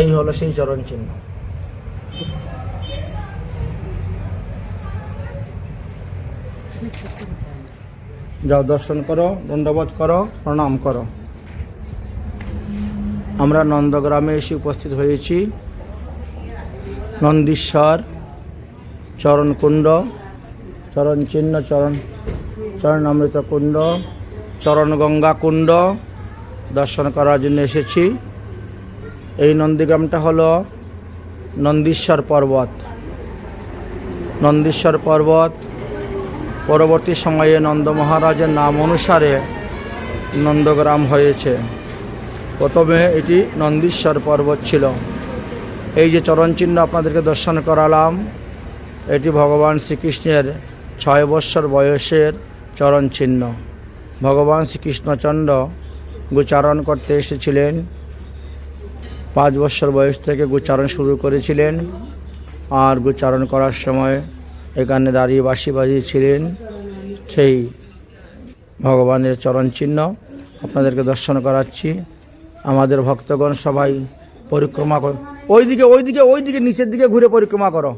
এই হলো সেই চরণ চিহ্ন। যাও, দর্শন করো, দণ্ডবোধ করো, প্রণাম করো। আমরা নন্দগ্রামে এসে উপস্থিত হয়েছি। নন্দীশ্বর চরণ কুণ্ড চরণ চিহ্ন, চরণ চরণ অমৃত কুণ্ড চরণ গঙ্গা কুণ্ড, দর্শন করার জন্য এসেছি। এই নন্দীগ্রামটা হলো নন্দীশ্বর পর্বত। নন্দীশ্বর পর্বত পরবর্তী সময়ে নন্দ মহারাজের নাম অনুসারে নন্দগ্রাম হয়েছে। প্রথমে এটি নন্দীশ্বর পর্বত ছিল। এই যে চরণচিহ্ন আপনাদেরকে দর্শন করালাম, এটি ভগবান শ্রীকৃষ্ণের ছয় বৎসর বয়সের চরণ চিহ্ন ভগবান শ্রীকৃষ্ণচন্দ্র গোচারণ করতে এসেছিলেন। পাঁচ বছর বয়স থেকে গোচারণ শুরু করেছিলেন আর গোচারণ করার সময় এখানে দাঁড়িয়ে বাঁশি বাজিয়েছিলেন সেই ভগবানের চরণ চিহ্ন আপনাদেরকে দর্শন করাচ্ছি। আমাদের ভক্তগণ সবাই পরিক্রমা কর ওইদিকে ওইদিকে ওইদিকে, নিচের দিকে ঘুরে পরিক্রমা করো।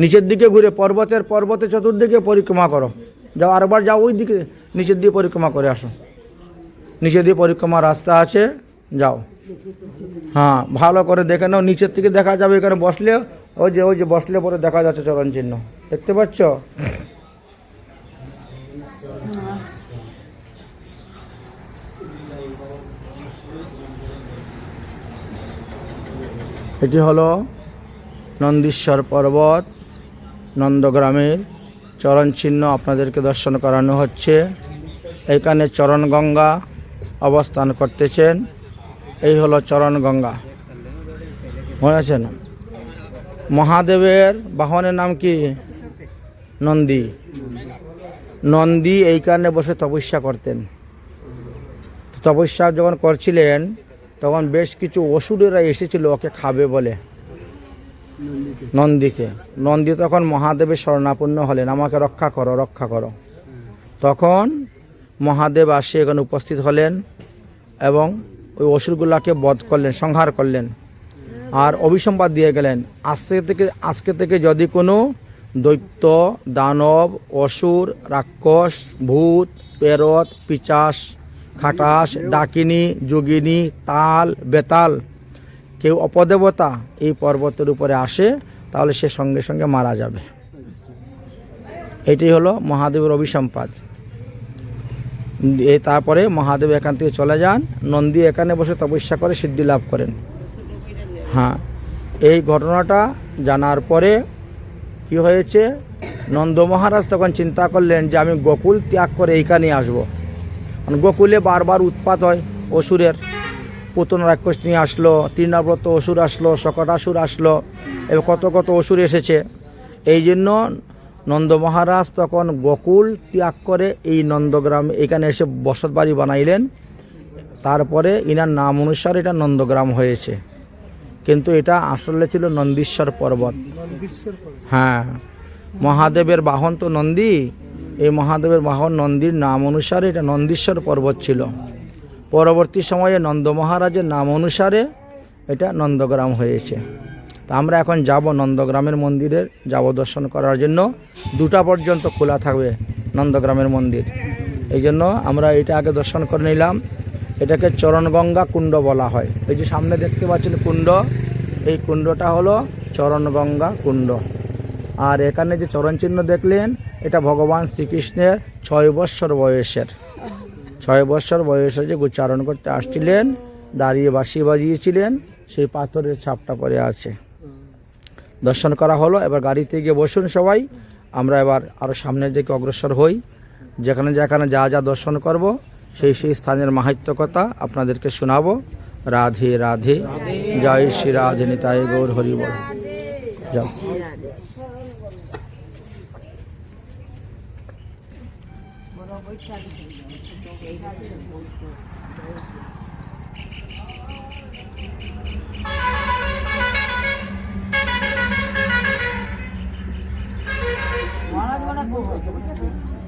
নিচের দিকে ঘুরে পর্বতের পর্বতের চতুর্দিকে পরিক্রমা করো। যাও আরবার যাও ওই দিকে নিচের দিকে পরিক্রমা করে আসো। নিচের দিকে পরিক্রমা রাস্তা আছে, যাও। হ্যাঁ ভালো করে দেখে নাও, নিচের থেকে দেখা যাবে, এখানে বসলে, ওই যে ওই যে বসলে পরে দেখা যাচ্ছে চরণ চিহ্ন। দেখতে পাচ্ছ? এটি হলো নন্দীশ্বর পর্বত, নন্দগ্রামের চরণ চিহ্ন আপনাদেরকে দর্শন করানো হচ্ছে। এখানে চরণ গঙ্গা অবস্থান করতেছেন। এই হলো চরণ গঙ্গা। মনে আছে না? মহাদেবের বাহনের নাম কি? নন্দী। নন্দী এই কারণে বসে তপস্যা করতেন। তপস্যা যখন করছিলেন, তখন বেশ কিছু অসুরেরা এসেছিল ওকে খাবে বলে। নন্দীকে। নন্দী তখন মহাদেবের শরণাপন্ন হলেন। আমাকে রক্ষা করো রক্ষা করো। তখন মহাদেব আসে, এখানে উপস্থিত হলেন এবং ওই অসুরগুলাকে বধ করলেন, সংহার করলেন আর অভিসম্বাদ দিয়ে গেলেন। আজকে থেকে আজকে থেকে যদি কোনো দৈত্য, দানব, অসুর, রাক্ষস, ভূত, পেরত, পিচাস, খাটাস, ডাকিনী, যোগিনী, তাল, বেতাল কেউ অপদেবতা এই পর্বতের উপরে আসে, তাহলে সে সঙ্গে সঙ্গে মারা যাবে। এটি হলো মহাদেবের অভিসম্পাদ। তারপরে মহাদেব এখান থেকে চলে যান। নন্দী এখানে বসে তপস্যা করে, সিদ্ধি লাভ করেন। হ্যাঁ এই ঘটনাটা জানার পরে কি হয়েছে? নন্দ মহারাজ তখন চিন্তা করলেন যে, আমি গোকুল ত্যাগ করে এইখানে আসব। গোকুলে বারবার উৎপাত হয় অসুরের। পুতন রাক্ষস নিয়ে আসলো, তৃণাব্রত অসুর আসলো শকটাসুর আসলো, এবার কত কত অসুর এসেছে। এই জন্য নন্দ মহারাজ তখন গোকুল ত্যাগ করে এই নন্দগ্রাম এখানে এসে বসত বাড়ি বানাইলেন। তারপরে ইনার নাম অনুসারে এটা নন্দগ্রাম হয়েছে। কিন্তু এটা আসলে ছিল নন্দীশ্বর পর্বত। হ্যাঁ মহাদেবের বাহন তো নন্দী। এই মহাদেবের বাহন নন্দীর নাম অনুসারে এটা নন্দীশ্বর পর্বত ছিল। পরবর্তী সময়ে নন্দ মহারাজের নাম অনুসারে এটা নন্দগ্রাম হয়েছে। আমরা এখন যাব নন্দগ্রামের মন্দিরে যাব দর্শন করার জন্য। দুটা পর্যন্ত খোলা থাকবে নন্দগ্রামের মন্দির। এই জন্য আমরা এটা আগে দর্শন করে নিলাম। এটাকে চরণগঙ্গা কুণ্ড বলা হয়। এই যে সামনে দেখতে পাচ্ছেন কুণ্ড, এই কুণ্ডটা হলো চরণগঙ্গা কুণ্ড। আর এখানে যে চরণ চিহ্ন দেখলেন, এটা ভগবান শ্রীকৃষ্ণের ছয় বৎসর বয়সের। ছয় বৎসর বয়সে যে উচ্চারণ করতে আসছিলেন, দাঁড়িয়ে বাঁশি বাজিয়েছিলেন, সেই পাথরের ছাপটা পরে আছে। দর্শন করা হলো। এবার গাড়িতে গিয়ে বসুন সবাই। আমরা এবার আরও সামনের দিকে অগ্রসর হই। যেখানে যেখানে যা যা দর্শন করব, সেই সেই স্থানের মাহাত্মকতা আপনাদেরকে শোনাবো। রাধে রাধে। জয় শ্রী রাধে। নিতাই গৌর হরি বল। Thank you. すごい。